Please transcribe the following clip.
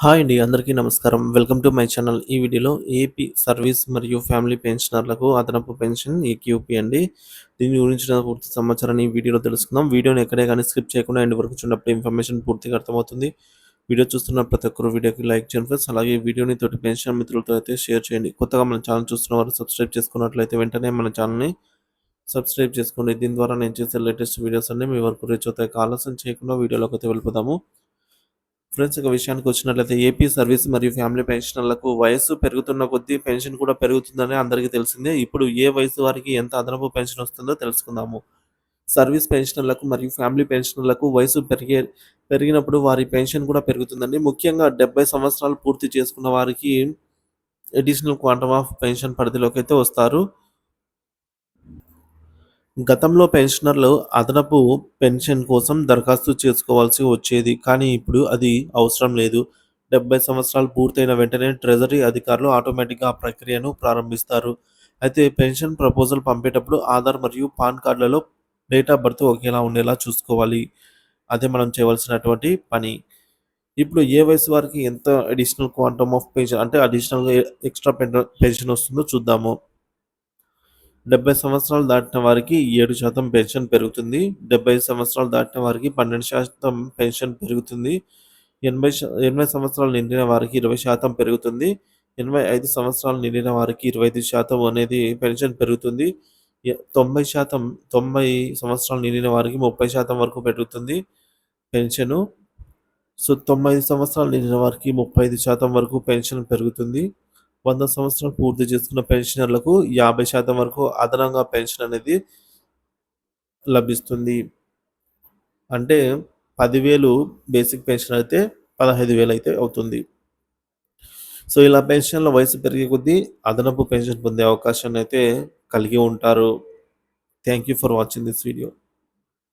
Hi అండి. అందరికీ నమస్కారం. Welcome to my channel. ఈ వీడియోలో ఏపీ సర్వీస్ మరియు ఫ్యామిలీ పెన్షనర్లకు అదనపు పెన్షన్ ఏక్యూపీ అండి. దీని గురించిన పూర్తి సమాచారాన్ని ఈ వీడియోలో తెలుసుకుందాం. వీడియోని ఎక్కడే కానీ స్కిప్ చేయకుండా ఎండ్ వరకు చూడనప్పుడు ఇన్ఫర్మేషన్ పూర్తిగా అర్థమవుతుంది. వీడియో చూస్తున్న ప్రతి ఒక్కరు వీడియోకి లైక్ చేయండి ఫ్రెండ్స్. అలాగే వీడియోని తోటి పెన్షన్ మిత్రులతో అయితే షేర్ చేయండి. కొత్తగా మన ఛానల్ చూస్తున్న వారు సబ్స్క్రైబ్ చేసుకున్నట్లయితే వెంటనే మన ఛానల్‌ని సబ్స్క్రైబ్ చేసుకోండి. దీని ద్వారా నేను చేసే లేటెస్ట్ వీడియోస్ అన్నీ మీ వరకు రీచ్ అవుతాయి. ఆలస్యం చేయకుండా వీడియోలోకి అయితే వెళ్ళిపోదాము. ఫ్రెండ్స్ ఒక విషయానికి వచ్చినట్లయితే ఏపీ సర్వీస్ మరియు ఫ్యామిలీ పెన్షనర్లకు వయస్సు పెరుగుతున్న కొద్దీ పెన్షన్ కూడా పెరుగుతుందని అందరికీ తెలిసిందే. ఇప్పుడు ఏ వయసు వారికి ఎంత అదనపు పెన్షన్ వస్తుందో తెలుసుకుందాము. సర్వీస్ పెన్షనర్లకు మరియు ఫ్యామిలీ పెన్షనర్లకు వయసు పెరిగే పెరిగినప్పుడు వారి పెన్షన్ కూడా పెరుగుతుందండి. ముఖ్యంగా 70 సంవత్సరాలు పూర్తి చేసుకున్న వారికి అడిషనల్ క్వాంటమ్ ఆఫ్ పెన్షన్ పరిధిలోకి అయితే వస్తారు. గతంలో పెన్షనర్లు అదనపు పెన్షన్ కోసం దరఖాస్తు చేసుకోవాల్సి వచ్చేది. కానీ ఇప్పుడు అది అవసరం లేదు. 70 సంవత్సరాలు పూర్తయిన వెంటనే ట్రెజరీ అధికారులు ఆటోమేటిక్‌గా ఆ ప్రక్రియను ప్రారంభిస్తారు. అయితే పెన్షన్ ప్రపోజల్ పంపేటప్పుడు ఆధార్ మరియు పాన్ కార్డులలో డేట్ ఆఫ్ బర్త్ ఒకేలా ఉండేలా చూసుకోవాలి. అదే మనం చేయవలసినటువంటి పని. ఇప్పుడు ఏ వయసు వారికి ఎంత అడిషనల్ క్వాంటమ్ ఆఫ్ పెన్షన్ అంటే అడిషనల్‌గా ఎక్స్‌ట్రా పెన్షన్ వస్తుందో చూద్దాము. 70 సంవత్సరాలు దాటిన వారికి ఏడు శాతం పెన్షన్ పెరుగుతుంది. 75 సంవత్సరాలు దాటిన వారికి 12% పెన్షన్ పెరుగుతుంది. ఎనభై ఎనభై సంవత్సరాలు నిండిన వారికి 20% పెరుగుతుంది. 85 సంవత్సరాలు నిండిన వారికి 25% అనేది పెన్షన్ పెరుగుతుంది. తొంభై శాతం తొంభై సంవత్సరాలు నిండిన వారికి 30% వరకు పెరుగుతుంది పెన్షను. సో, 95 సంవత్సరాలు నిండిన వారికి 35% వరకు పెన్షన్ పెరుగుతుంది. వంద సంవత్సరాలు పూర్తి చేసుకున్న పెన్షనర్లకు 50% వరకు అదనంగా పెన్షన్ అనేది లభిస్తుంది. అంటే పదివేలు బేసిక్ పెన్షన్ అయితే 15,000 అయితే అవుతుంది. సో, ఇలా పెన్షన్‌ల వయసు పెరిగే కొద్దీ అదనపు పెన్షన్ పొందే అవకాశాన్ని అయితే కలిగి ఉంటారు. Thank you for watching this video.